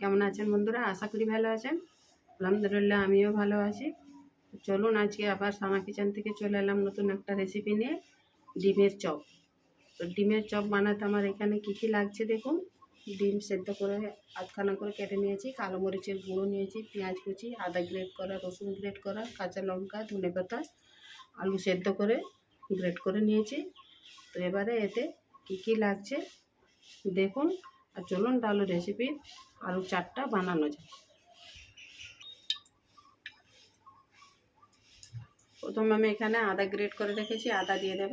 কেমন আছেন বন্ধুরা? আশা করি ভালো আছেন। আলহামদুলিল্লাহ, আমিও ভালো আছি। চলুন আজকে আবার সামা কিচেন থেকে চলে এলাম নতুন একটা রেসিপি নিয়ে, ডিমের চপ। তো ডিমের চপ বানাতে আমার এখানে কী কী লাগছে দেখুন। ডিম সেদ্ধ করে আধখানা করে কেটে নিয়েছি। কালো মরিচের গুঁড়ো নিয়েছি, পেঁয়াজ কুচি, আদা গ্রেড করা, রসুন গ্রেড করা, কাঁচা লঙ্কা, ধনে পাতা, আলু সেদ্ধ করে গ্রেড করে নিয়েছি। তো এবারে এতে কী কী লাগছে দেখুন। আর চলুন তাহলে রেসিপি আলু চাটটা বানানো যায় প্রথমে আমি এখানে আদা গ্রেট করে রেখেছি, আদা দিয়ে দেব।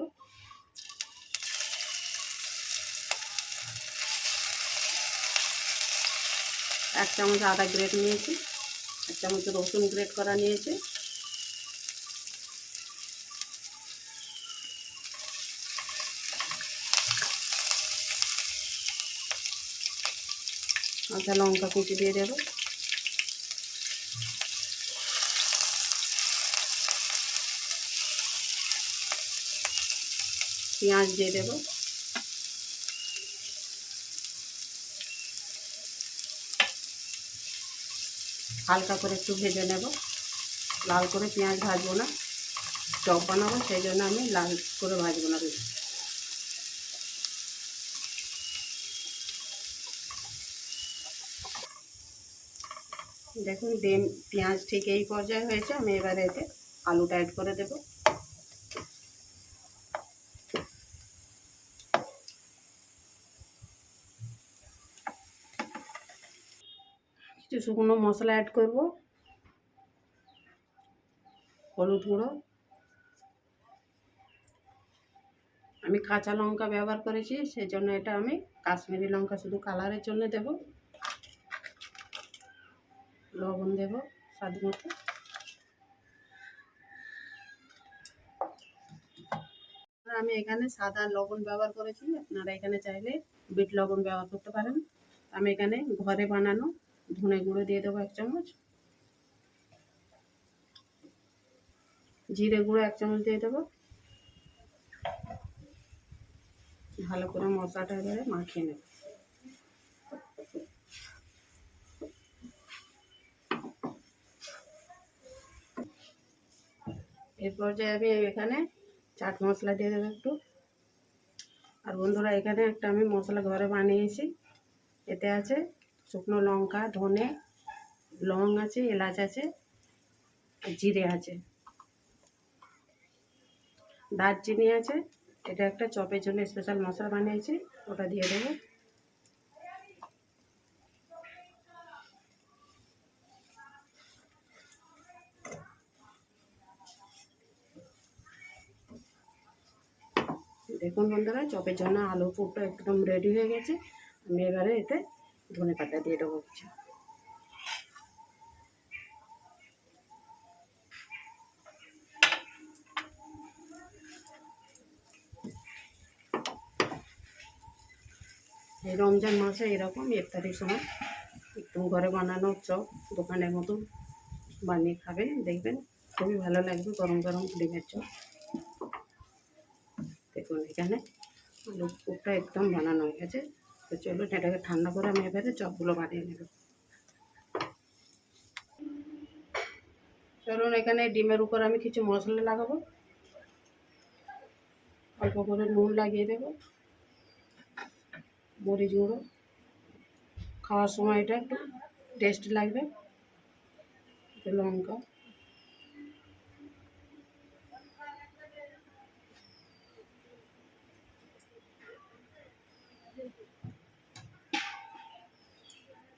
এক চামচ আদা গ্রেট নিয়েছি, এক চামচ রসুন গ্রেট করা নিয়েছি। কাঁচা লঙ্কা কুচি দিয়ে দেবো। পেঁয়াজ দিয়ে দেবো। হালকা করে একটু ভেজে নেব। লাল করে পেঁয়াজ ভাজবো না, চপ বানাবো, সেই জন্য আমি লাল করে ভাজবো না বেশি। দেখুন ডিম পেঁয়াজ ঠিক এই পর্যায়ে হয়েছে, আমি এবারে এতে আলুটা অ্যাড করে দেব। কিছু শুকনো মশলা অ্যাড করব। হলুদ গুঁড়ো। আমি কাঁচা লঙ্কা ব্যবহার করেছি সেই জন্য এটা আমি কাশ্মীরি লঙ্কা শুধু কালারের জন্য দেবো। লবণ দেব স্বাদ মতো। আমি এখানে সাদা লবণ ব্যবহার করেছি। আপনারা এখানে চাইলে বিট লবণ ব্যবহার করতে পারেন। আমি এখানে ঘরে বানানো ধনে গুঁড়ো দিয়ে দেবো এক চামচ। জিরে গুঁড়ো এক চামচ দিয়ে দেবো। ভালো করে মশলাটা এবারে মাখিয়ে নেব। এর পর্যায়ে আমি এখানে চাট মশলা দিয়ে দেবো একটু। আর বন্ধুরা, এখানে একটা আমি মশলা ঘরে বানিয়েছি। এতে আছে শুকনো লঙ্কা, ধনে, লং আছে, এলাচ আছে, জিরে আছে। দারচিনি আছে। এটা একটা চপের জন্য স্পেশাল মশলা বানিয়েছি, ওটা দিয়ে দেবো। দেখুন বন্ধুরা, চপের জন্য আলু পুরটা একদম রেডি হয়ে গেছে। আমি এবারে এতে ধনে পাতা দিয়ে দেবো কিছু। এই রমজান মাসে এরকম ইফতারির সময় একদম ঘরে বানানো চপ দোকানের মতো বানিয়ে খাবেন, দেখবেন খুবই ভালো লাগবে গরম গরম ডিমের চপ। দেখুন এখানে। আলু একদম বানানো হয়ে গেছে। তো চলো এটাকে ঠান্ডা করে আমি এবারে চপগুলো বানিয়ে নেব। চলুন এখানে ডিমের উপর আমি কিছু মশলা লাগাবো। অল্প করে নুন লাগিয়ে দেবো। মরিচ গুঁড়ো। খাওয়ার সময় এটা একটু টেস্ট লাগবে। লঙ্কা।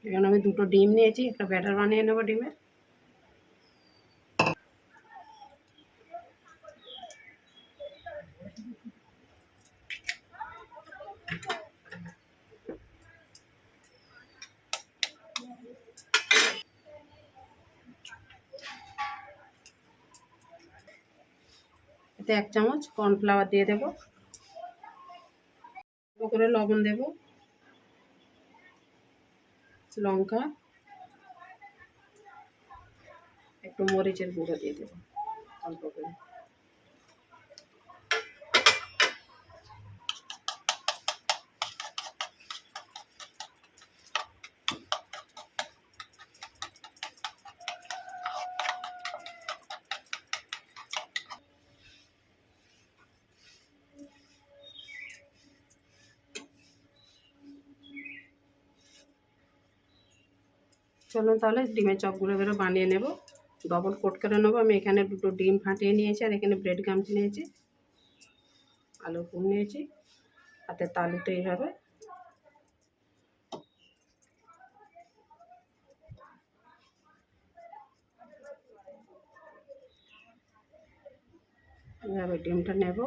এখানে আমি দুটো ডিম নিয়েছি, একটা ব্যাটার বানিয়ে নেব ডিমের। এক চামচ কর্নফ্লাওয়ার দিয়ে দেবো। করে লবণ দেবো। লঙ্কা একটু মরিচের গুঁড়ো দিয়ে দেবো অল্প করে। চলুন তাহলে ডিমের চপগুলো এবারে বানিয়ে নেব। ডবল কোট করে নেব। আমি এখানে দুটো ডিম ফাটিয়ে নিয়েছি আর এখানে ব্রেড গামস নিয়েছি। আলু পুর নিয়েছি। হাতে তালুতে এইভাবে। এভাবে ডিমটা নেব।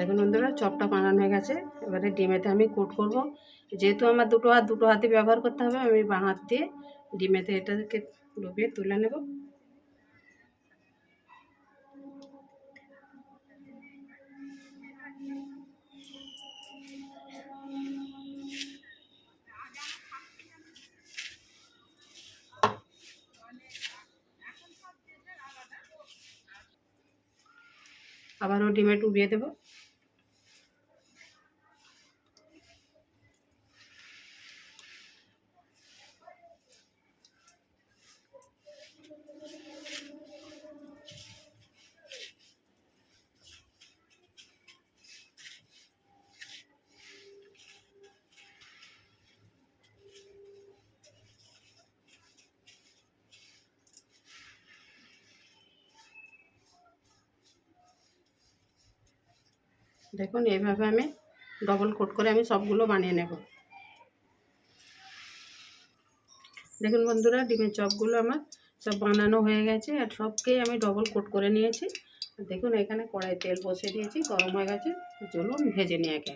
দেখুন বন্ধুরা, চপটা বানানো হয়ে গেছে। এবারে ডিমেতে আমি কোট করব। যেহেতু আমার দুটো হাত, দুটো হাতে ব্যবহার করতে হবে, আমি বাঁ হাত দিয়ে ডিমেতে এটাকে ডুবিয়ে তুলে নেব। আবারও ডিমে ডুবিয়ে দেবো। দেখুন, এইভাবে আমি ডবল কোট করে আমি সবগুলো বানিয়ে নেব। দেখুন বন্ধুরা, ডিমের চপগুলো আমার সব বানানো হয়ে গেছে আর সবকেই আমি ডবল কোট করে নিয়েছি। দেখুন, এখানে কড়াই তেল বসে দিয়েছি, গরম হয়ে গেছে। চলুন, ভেজে নিয়ে একে।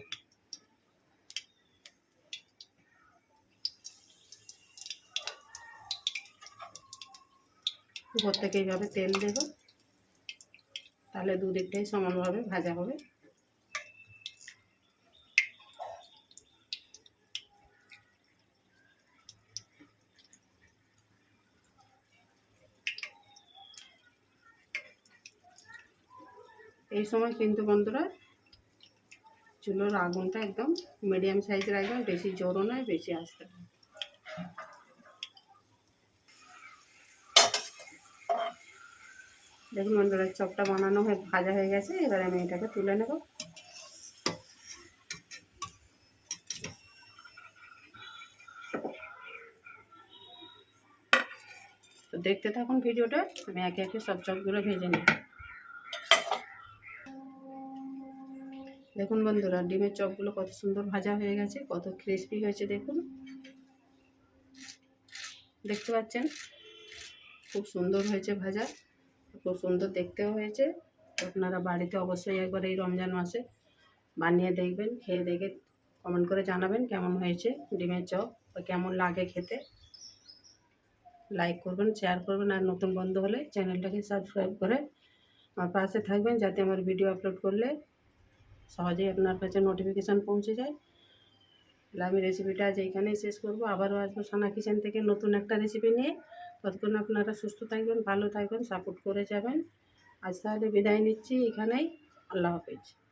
উপর থেকে এইভাবে তেল দেবো। তাহলে দুদিকটাই সমানভাবে ভাজা হবে। এই সময় কিন্তু বন্ধুরা চুলোর আগুনটা একদম মিডিয়াম সাইজের একদম বেশি জোরও নয়, বেশি আসতে নয়। দেখুন বন্ধুরা, চপটা বানানো হয়ে ভাজা হয়ে গেছে, এবার আমি এটাকে তুলে নেব। তো দেখতে থাকুন ভিডিওটা, আমি একে একে সব চপগুলো ভেজে নিই। দেখুন বন্ধুরা, ডিমের চপগুলো কত সুন্দর ভাজা হয়ে গেছে, কত ক্রিস্পি হয়েছে দেখুন। দেখতে পাচ্ছেন? খুব সুন্দর হয়েছে ভাজা, খুব সুন্দর দেখতেও হয়েছে। আপনারা বাড়িতে অবশ্যই একবার এই রমজান মাসে বানিয়ে দেখবেন, খেয়ে দেখে কমেন্ট করে জানাবেন কেমন হয়েছে ডিমের চপ বা কেমন লাগে খেতে। লাইক করবেন শেয়ার করবেন, আর নতুন বন্ধু হলে চ্যানেলটাকে সাবস্ক্রাইব করে আমার পাশে থাকবেন যাতে আমার ভিডিও আপলোড করলে সহজেই আপনার কাছে নোটিফিকেশান পৌঁছে যায়। তাহলে আমি রেসিপিটা আজ এইখানেই শেষ করব। আবারও আসব সানা কিচেন থেকে নতুন একটা রেসিপি নিয়ে। ততক্ষণ আপনারা সুস্থ থাকবেন, ভালো থাকবেন সাপোর্ট করে যাবেন। আজ তাহলে বিদায় নিচ্ছি। এখানেই আল্লাহ হাফিজ।